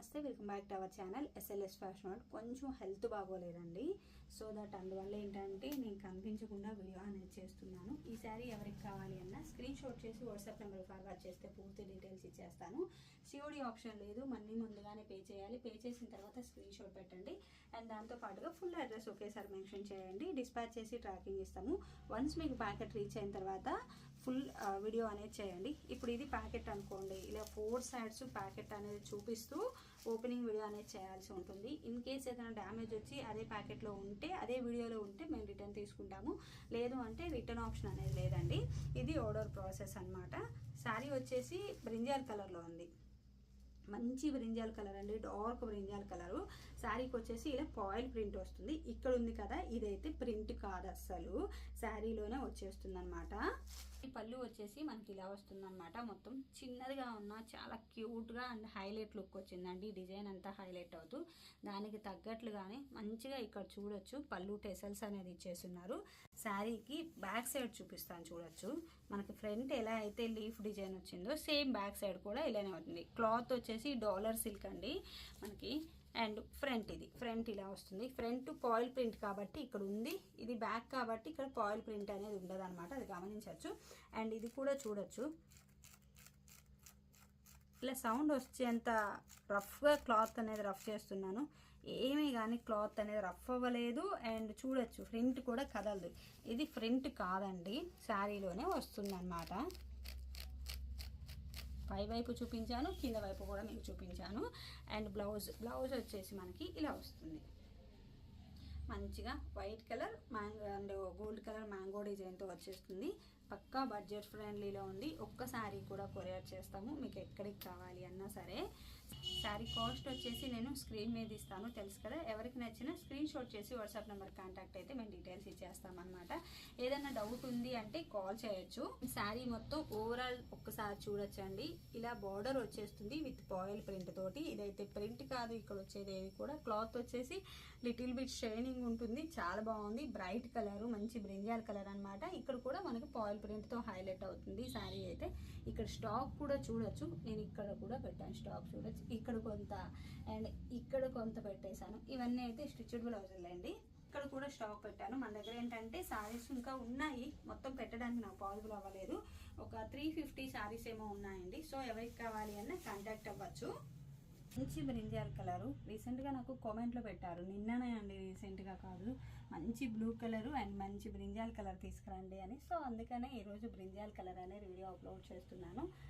నమస్తే welcome back to our channel SLS fashion world కొంచెం health బాగోలేదండి. సో దట్ అందువల్ల ఏంటంటే నేను కనిపించకుండా వీడియో అనేది చేస్తున్నాను. ఈ శారీ ఎవరికి కావాలి అన్న స్క్రీన్ షాట్ చేసి వాట్సాప్ నెంబర్ ఫార్వర్డ్ చేస్తే పూర్తి డీటెయిల్స్ ఇచ్చేస్తాను. సిఓడి ఆప్షన్ లేదు. మనీ ముందుగానే పే చేయాలి. పే చేసిన తర్వాత స్క్రీన్ షాట్ పెట్టండి. అండ్ దాంతో పాటుగా ఫుల్ అడ్రస్ ఒకేసారి మెన్షన్ చేయండి. డిస్పాచ్ చేసి ట్రాకింగ్ ఇస్తాము. వన్స్ మీకు ప్యాకెట్ రీచ్ అయిన తర్వాత ఫుల్ వీడియో అనేది చేయండి. ఇప్పుడు ఇది ప్యాకెట్ అనుకోండి. ఇలా ఫోర్ సైడ్స్ ప్యాకెట్ అనేది చూపిస్తూ ఓపెనింగ్ వీడియో అనేది చేయాల్సి ఉంటుంది. ఇన్ కేస్ ఏదైనా డ్యామేజ్ వచ్చి అదే ప్యాకెట్లో ఉంటే అదే వీడియోలో ఉంటే మేము రిటర్న్ తీసుకుంటాము. లేదు అంటే రిటర్న్ ఆప్షన్ అనేది లేదండి. ఇది ఆర్డర్ ప్రాసెస్ అన్నమాట. శారీ వచ్చేసి బ్రింజాల్ కలర్లో ఉంది. మంచి బ్రింజాల్ కలర్ అండి. Dark brinjal colour. శారీకి వచ్చేసి ఇలా పాయిల్ ప్రింట్ వస్తుంది. ఇక్కడ ఉంది కదా ఇదైతే ప్రింట్ కాదు అస్సలు. శారీలోనే వచ్చేస్తుంది అనమాట ఈ పళ్ళు వచ్చేసి మనకి ఇలా వస్తుందన్నమాట. మొత్తం చిన్నదిగా ఉన్న చాలా క్యూట్గా అండ్ హైలైట్ లుక్ వచ్చిందండి. డిజైన్ అంతా హైలైట్ అవుతూ దానికి తగ్గట్లుగానే మంచిగా ఇక్కడ చూడొచ్చు. పళ్ళు టెసల్స్ అనేది ఇచ్చేస్తున్నారు. శారీకి బ్యాక్ సైడ్ చూపిస్తాను చూడొచ్చు. మనకి ఫ్రంట్ ఎలా అయితే లీఫ్ డిజైన్ వచ్చిందో సేమ్ బ్యాక్ సైడ్ కూడా ఇలానే అవుతుంది. క్లాత్ వచ్చేసి డాలర్ సిల్క్ అండి. మనకి అండ్ ఫ్రంట్ ఇది. ఫ్రంట్ ఇలా వస్తుంది. ఫ్రంట్ పాయిల్ ప్రింట్ కాబట్టి ఇక్కడ ఉంది. ఇది బ్యాక్ కాబట్టి ఇక్కడ పాయిల్ ప్రింట్ అనేది ఉండదు అనమాట అది గమనించవచ్చు. అండ్ ఇది కూడా చూడొచ్చు. ఇలా సౌండ్ వచ్చేంత రఫ్గా క్లాత్ అనేది రఫ్ చేస్తున్నాను. ఏమీ కానీ క్లాత్ అనేది రఫ్ అవ్వలేదు. అండ్ చూడొచ్చు ఫ్రంట్ కూడా కదలదు. ఇది ఫ్రంట్ కాదండి. శారీలోనే వస్తుంది అనమాట పై వైపు చూపించాను కింద వైపు కూడా మీకు చూపించాను. అండ్ బ్లౌజ్ బ్లౌజ్ వచ్చేసి మనకి ఇలా వస్తుంది. మంచిగా white colour mango and gold colour mango డిజైన్తో వచ్చేస్తుంది. పక్కా బడ్జెట్ ఫ్రెండ్లీలో ఉంది. ఒక్క శారీ కూడా కొరియర్ చేస్తాము. మీకు ఎక్కడికి కావాలి అన్నా సరే. శారీ కాస్ట్ వచ్చేసి నేను స్క్రీన్ మీద ఇస్తాను తెలుసు కదా? ఎవరికి నచ్చినా స్క్రీన్ షాట్ చేసి వాట్సాప్ నెంబర్ కాంటాక్ట్ అయితే మేము డీటెయిల్స్ ఇచ్చేస్తామన్నమాట. ఏదైనా డౌట్ ఉంది అంటే కాల్ చేయొచ్చు. శారీ మొత్తం ఓవరాల్ ఒక్కసారి చూడొచ్చండి. ఇలా బార్డర్ వచ్చేస్తుంది విత్ పాయిల్ ప్రింట్ తోటి. ఇదైతే ప్రింట్ కాదు ఇక్కడ వచ్చేది ఏది కూడా. క్లాత్ వచ్చేసి లిటిల్ బిట్ షైనింగ్ ఉంటుంది. చాలా బాగుంది. బ్రైట్ కలర్ మంచి బ్రింజాల్ కలర్ అనమాట ఇక్కడ కూడా మనకి పాయిల్ ప్రింట్తో హైలైట్ అవుతుంది. శారీ అయితే ఇక్కడ స్టాక్ కూడా చూడొచ్చు. నేను ఇక్కడ కూడా పెట్టాను స్టాక్ చూడొచ్చు. ఇక్కడ కొంత అండ్ ఇక్కడ కొంత పెట్టేశాను. ఇవన్నీ అయితే స్టిచ్డ్ బ్లౌజులు అండి. ఇక్కడ కూడా స్టాక్ పెట్టాను. మన దగ్గర ఏంటంటే శారీస్ ఇంకా ఉన్నాయి. మొత్తం పెట్టడానికి నాకు పాసిబుల్ అవ్వలేదు. ఒక త్రీ ఫిఫ్టీ శారీస్ ఏమో ఉన్నాయండి. సో ఎవరికి కావాలి అన్న కాంటాక్ట్ అవ్వచ్చు. మంచి బ్రింజాల్ కలరు. రీసెంట్గా నాకు కామెంట్లో పెట్టారు. నిన్ననే అండి రీసెంట్గా కాదు. మంచి బ్లూ కలరు అండ్ మంచి బ్రింజాల్ కలర్ తీసుకురండి అని. సో అందుకనే ఈరోజు బ్రింజాల్ కలర్ అనే వీడియో అప్లోడ్ చేస్తున్నాను.